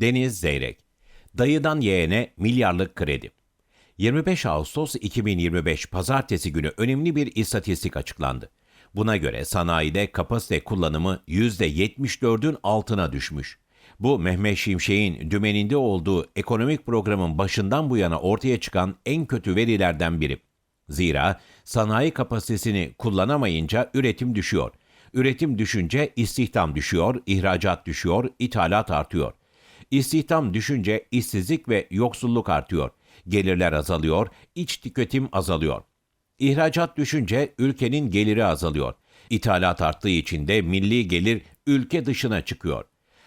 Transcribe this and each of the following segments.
Deniz Zeyrek Dayıdan yeğene milyarlık kredi 25 Ağustos 2025 Pazartesi günü önemli bir istatistik açıklandı. Buna göre sanayide kapasite kullanımı %74'ün altına düşmüş. Bu Mehmet Şimşek'in dümeninde olduğu ekonomik programın başından bu yana ortaya çıkan en kötü verilerden biri. Zira sanayi kapasitesini kullanamayınca üretim düşüyor. Üretim düşünce istihdam düşüyor, ihracat düşüyor, ithalat artıyor. İstihdam düşünce işsizlik ve yoksulluk artıyor. Gelirler azalıyor, iç tüketim azalıyor. İhracat düşünce ülkenin geliri azalıyor. İthalat arttığı için de milli gelir ülke dışına çıkıyor.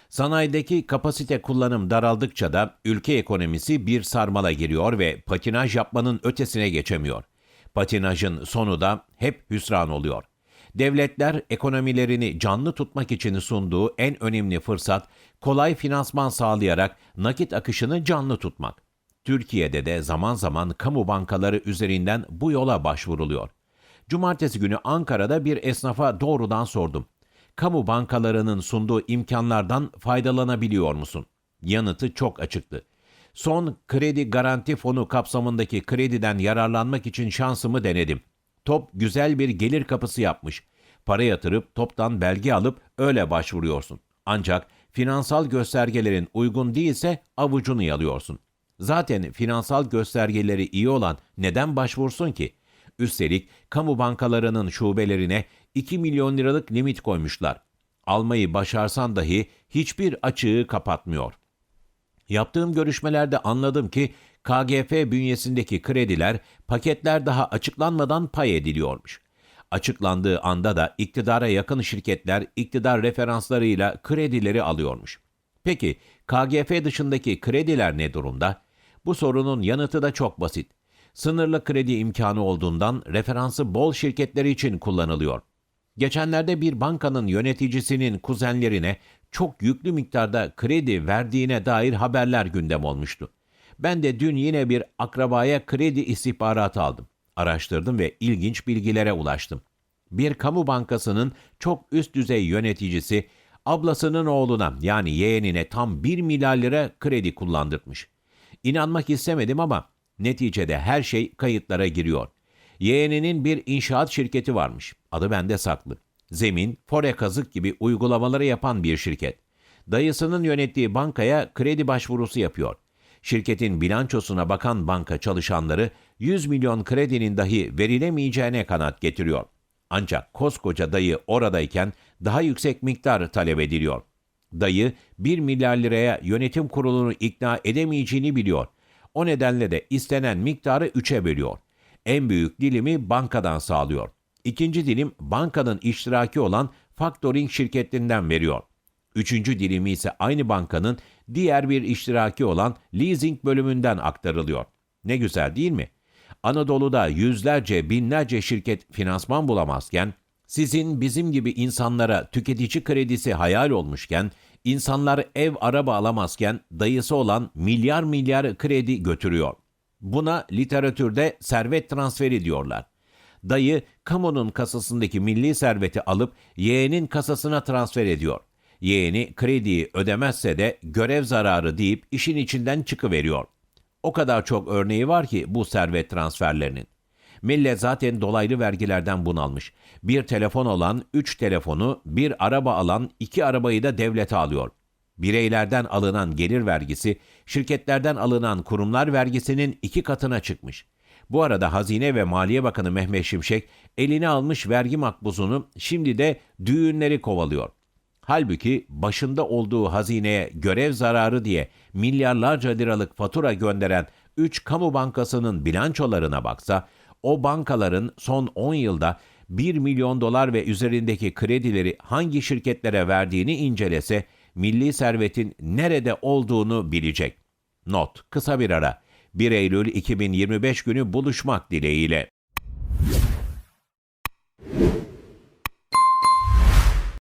Sanayideki kapasite kullanım daraldıkça da ülke ekonomisi bir sarmala giriyor ve patinaj yapmanın ötesine geçemiyor. Patinajın sonu da hep hüsran oluyor. Devletler ekonomilerini canlı tutmak için sunduğu en önemli fırsat kolay finansman sağlayarak nakit akışını canlı tutmak. Türkiye'de de zaman zaman kamu bankaları üzerinden bu yola başvuruluyor. Cumartesi günü Ankara'da bir esnafa doğrudan sordum. Kamu bankalarının sunduğu imkanlardan faydalanabiliyor musun? Yanıtı çok açıktı. Son kredi garanti fonu kapsamındaki krediden yararlanmak için şansımı denedim. Top güzel bir gelir kapısı yapmış. Para yatırıp toptan belge alıp öyle başvuruyorsun. Ancak finansal göstergelerin uygun değilse avucunu yalıyorsun. Zaten finansal göstergeleri iyi olan neden başvursun ki? Üstelik kamu bankalarının şubelerine 2 milyon liralık limit koymuşlar. Almayı başarsan dahi hiçbir açığı kapatmıyor. Yaptığım görüşmelerde anladım ki KGF bünyesindeki krediler paketler daha açıklanmadan pay ediliyormuş. Açıklandığı anda da iktidara yakın şirketler iktidar referanslarıyla kredileri alıyormuş. Peki KGF dışındaki krediler ne durumda? Bu sorunun yanıtı da çok basit. Sınırlı kredi imkanı olduğundan referansı bol şirketleri için kullanılıyor. Geçenlerde bir bankanın yöneticisinin kuzenlerine çok yüklü miktarda kredi verdiğine dair haberler gündem olmuştu. Ben de dün yine bir akrabaya kredi istihbaratı aldım. Araştırdım ve ilginç bilgilere ulaştım. Bir kamu bankasının çok üst düzey yöneticisi ablasının oğluna yani yeğenine tam 1 milyar lira kredi kullandırmış. İnanmak istemedim ama neticede her şey kayıtlara giriyor. Yeğeninin bir inşaat şirketi varmış. Adı bende saklı. Zemin, fore kazık gibi uygulamaları yapan bir şirket. Dayısının yönettiği bankaya kredi başvurusu yapıyor. Şirketin bilançosuna bakan banka çalışanları 100 milyon kredinin dahi verilemeyeceğine kanaat getiriyor. Ancak koskoca dayı oradayken daha yüksek miktar talep ediliyor. Dayı 1 milyar liraya yönetim kurulunu ikna edemeyeceğini biliyor. O nedenle de istenen miktarı 3'e bölüyor. En büyük dilimi bankadan sağlıyor. İkinci dilim bankanın iştiraki olan factoring şirketlerinden veriyor. Üçüncü dilimi ise aynı bankanın diğer bir iştiraki olan leasing bölümünden aktarılıyor. Ne güzel değil mi? Anadolu'da yüzlerce, binlerce şirket finansman bulamazken, sizin bizim gibi insanlara tüketici kredisi hayal olmuşken, insanlar ev araba alamazken dayısı olan milyar milyar kredi götürüyor. Buna literatürde servet transferi diyorlar. Dayı kamunun kasasındaki milli serveti alıp yeğenin kasasına transfer ediyor. Yeğeni krediyi ödemezse de görev zararı deyip işin içinden çıkıveriyor. O kadar çok örneği var ki bu servet transferlerinin. Millet zaten dolaylı vergilerden bunalmış. Bir telefon olan üç telefonu, bir araba alan iki arabayı da devlete alıyor. Bireylerden alınan gelir vergisi, şirketlerden alınan kurumlar vergisinin iki katına çıkmış. Bu arada Hazine ve Maliye Bakanı Mehmet Şimşek eline almış vergi makbuzunu şimdi de düğünleri kovalıyor. Halbuki başında olduğu hazineye görev zararı diye milyarlarca liralık fatura gönderen 3 kamu bankasının bilançolarına baksa, o bankaların son 10 yılda 1 milyon dolar ve üzerindeki kredileri hangi şirketlere verdiğini incelese, milli servetin nerede olduğunu bilecek. Not, kısa bir ara. 1 Eylül 2025 günü buluşmak dileğiyle.